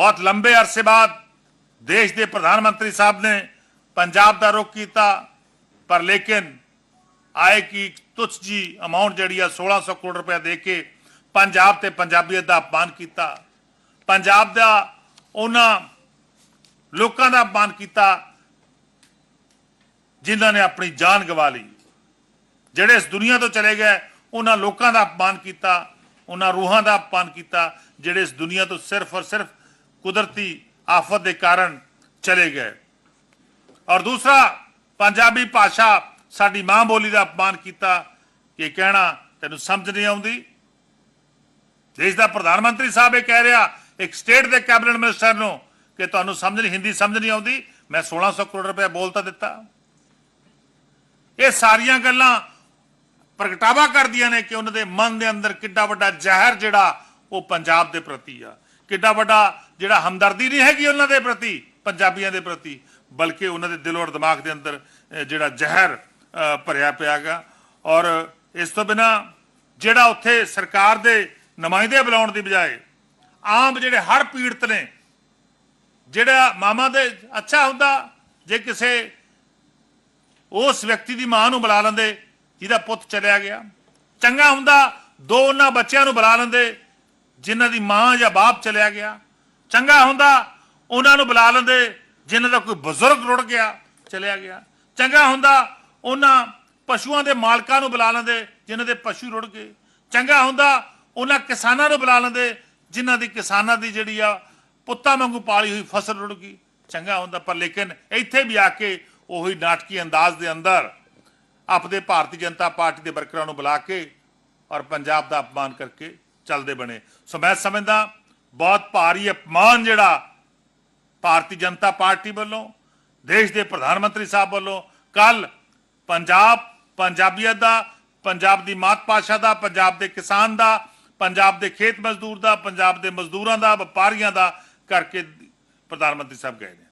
ਬਹੁਤ ਲੰਬੇ ਅਰਸੇ ਬਾਅਦ ਦੇਸ਼ ਦੇ ਪ੍ਰਧਾਨ ਮੰਤਰੀ ਸਾਹਿਬ ਨੇ ਪੰਜਾਬ ਦਾ ਰੁਖ ਕੀਤਾ, ਪਰ ਲੇਕਿਨ ਆਏ ਕਿ ਤੁਛ ਜੀ ਅਮਾਉਂਟ ਜਿਹੜੀ ਆ 1600 ਕਰੋੜ ਰੁਪਏ ਦੇ ਕੇ ਪੰਜਾਬ ਤੇ ਪੰਜਾਬੀਅਤ ਦਾ ਅਪਮਾਨ ਕੀਤਾ। ਪੰਜਾਬ ਦਾ ਉਹਨਾਂ ਲੋਕਾਂ ਦਾ ਅਪਮਾਨ ਕੀਤਾ ਜਿਨ੍ਹਾਂ ਨੇ ਆਪਣੀ ਜਾਨ ਗਵਾ ਲਈ। ਜਿਹੜੇ ਇਸ ਦੁਨੀਆ ਤੋਂ ਚਲੇ ਗਏ, ਉਹਨਾਂ ਲੋਕਾਂ ਦਾ ਅਪਮਾਨ ਕੀਤਾ, ਉਹਨਾਂ ਰੂਹਾਂ ਦਾ ਅਪਮਾਨ ਕੀਤਾ, ਜਿਹੜੇ ਇਸ ਦੁਨੀਆ ਤੋਂ ਸਿਰਫ ਔਰ ਸਿਰਫ ਕੁਦਰਤੀ ਆਫਤ ਦੇ ਕਾਰਨ ਚਲੇ ਗਏ। ਔਰ ਦੂਸਰਾ, ਪੰਜਾਬੀ ਭਾਸ਼ਾ ਸਾਡੀ ਮਾਂ ਬੋਲੀ ਦਾ ਅਪਮਾਨ ਕੀਤਾ ਕਿ ਕਹਿਣਾ ਤੈਨੂੰ ਸਮਝ ਨਹੀਂ ਆਉਂਦੀ। ਦੇਸ਼ ਦਾ ਪ੍ਰਧਾਨ ਮੰਤਰੀ ਸਾਹਿਬ ਇਹ ਕਹਿ ਰਿਹਾ, ਇੱਕ ਸਟੇਟ ਦੇ ਕੈਬਨਿਟ ਮਿਨਿਸਟਰ ਨੂੰ ਕਿ ਤੁਹਾਨੂੰ ਸਮਝ ਨਹੀਂ, ਹਿੰਦੀ ਸਮਝ ਨਹੀਂ ਆਉਂਦੀ, ਮੈਂ 1600 ਕਰੋੜ ਰੁਪਏ ਬੋਲਤਾ ਦਿੱਤਾ। ਇਹ ਸਾਰੀਆਂ ਗੱਲਾਂ ਪ੍ਰਗਟਾਵਾ ਕਰਦੀਆਂ ਨੇ ਕਿ ਉਹਨਾਂ ਦੇ ਮਨ ਦੇ ਅੰਦਰ ਕਿੱਡਾ ਵੱਡਾ ਜ਼ਹਿਰ ਜਿਹੜਾ ਉਹ ਪੰਜਾਬ ਦੇ ਪ੍ਰਤੀ ਆ। ਕਿੱਡਾ ਵੱਡਾ ਜਿਹੜਾ ਹਮਦਰਦੀ ਨਹੀਂ ਹੈਗੀ ਉਹਨਾਂ ਦੇ ਪ੍ਰਤੀ ਪੰਜਾਬੀਆਂ ਦੇ ਪ੍ਰਤੀ ਬਲਕਿ ਉਹਨਾਂ ਦੇ ਦਿਲ ਔਰ ਦਿਮਾਗ ਦੇ ਅੰਦਰ ਜਿਹੜਾ ਜ਼ਹਿਰ ਅਹ, ਭਰਿਆ ਪਿਆਗਾ। ਔਰ ਇਸ ਤੋਂ ਬਿਨਾ ਜਿਹੜਾ ਉੱਥੇ ਸਰਕਾਰ ਦੇ ਨੁਮਾਇੰਦੇ ਬੁਲਾਉਣ ਦੀ ਬਜਾਏ ਆਮ ਜਿਹੜੇ ਹਰ ਪੀੜਤ ਨੇ ਜਿਹੜਾ ਮਾਮਾ ਦੇ ਅੱਛਾ ਹੁੰਦਾ ਜੇ ਕਿਸੇ ਉਸ ਵਿਅਕਤੀ ਦੀ ਮਾਂ ਨੂੰ ਬੁਲਾ ਲੈਂਦੇ ਜਿਹਦਾ ਪੁੱਤ ਚਲਿਆ ਗਿਆ। ਚੰਗਾ ਹੁੰਦਾ ਦੋ ਉਹਨਾਂ ਬੱਚਿਆਂ ਨੂੰ ਬੁਲਾ ਲੈਂਦੇ ਜਿਨ੍ਹਾਂ ਦੀ ਮਾਂ ਜਾਂ ਬਾਪ ਚਲਿਆ ਗਿਆ, ਚੰਗਾ ਹੁੰਦਾ, ਉਹਨਾਂ ਨੂੰ ਬੁਲਾ ਲੈਂਦੇ, ਜਿਨ੍ਹਾਂ ਦਾ ਕੋਈ ਬਜ਼ੁਰਗ ਰੁੜ ਗਿਆ, ਚਲਿਆ ਗਿਆ। ਚੰਗਾ ਹੁੰਦਾ, ਉਹਨਾਂ ਪਸ਼ੂਆਂ ਦੇ ਮਾਲਕਾਂ ਨੂੰ ਬੁਲਾ ਲੈਂਦੇ, ਜਿਨ੍ਹਾਂ ਦੇ ਪਸ਼ੂ ਰੁੜ ਗਏ। ਚੰਗਾ ਹੁੰਦਾ, ਉਹਨਾਂ ਕਿਸਾਨਾਂ ਨੂੰ ਬੁਲਾ ਲੈਂਦੇ, ਜਿਨ੍ਹਾਂ ਦੀ ਕਿਸਾਨਾਂ ਦੀ ਜਿਹੜੀ ਆ, ਪੁੱਤਾਂ ਵਾਂਗੂ ਪਾਲੀ ਹੋਈ ਫਸਲ ਰੁੜ ਗਈ। ਚੰਗਾ ਹੁੰਦਾ, ਪਰ ਲੇਕਿਨ ਇੱਥੇ ਵੀ ਆ ਕੇ ਉਹੀ ਨਾਟਕੀ ਅੰਦਾਜ਼ ਦੇ ਅੰਦਰ ਆਪਦੇ ਭਾਰਤੀ ਜਨਤਾ ਪਾਰਟੀ ਦੇ ਵਰਕਰਾਂ ਨੂੰ ਬੁਲਾ ਕੇ ਔਰ ਪੰਜਾਬ ਦਾ ਅਪਮਾਨ ਕਰਕੇ ਚੱਲਦੇ ਬਣੇ। ਸੋ ਮੈਂ ਸਮਝਦਾ ਬਹੁਤ ਭਾਰੀ ਅਪਮਾਨ ਜਿਹੜਾ ਭਾਰਤੀ ਜਨਤਾ ਪਾਰਟੀ ਵੱਲੋਂ, ਦੇਸ਼ ਦੇ ਪ੍ਰਧਾਨ ਮੰਤਰੀ ਸਾਹਿਬ ਵੱਲੋਂ ਕੱਲ ਪੰਜਾਬ, ਪੰਜਾਬੀਅਤ ਦਾ, ਪੰਜਾਬ ਦੀ ਮਾਤ ਭਾਸ਼ਾ ਦਾ, ਪੰਜਾਬ ਦੇ ਕਿਸਾਨ ਦਾ, ਪੰਜਾਬ ਦੇ ਖੇਤ ਮਜ਼ਦੂਰ ਦਾ, ਪੰਜਾਬ ਦੇ ਮਜ਼ਦੂਰਾਂ ਦਾ, ਵਪਾਰੀਆਂ ਦਾ ਕਰਕੇ ਪ੍ਰਧਾਨ ਮੰਤਰੀ ਸਾਹਿਬ ਗਏ ਨੇ।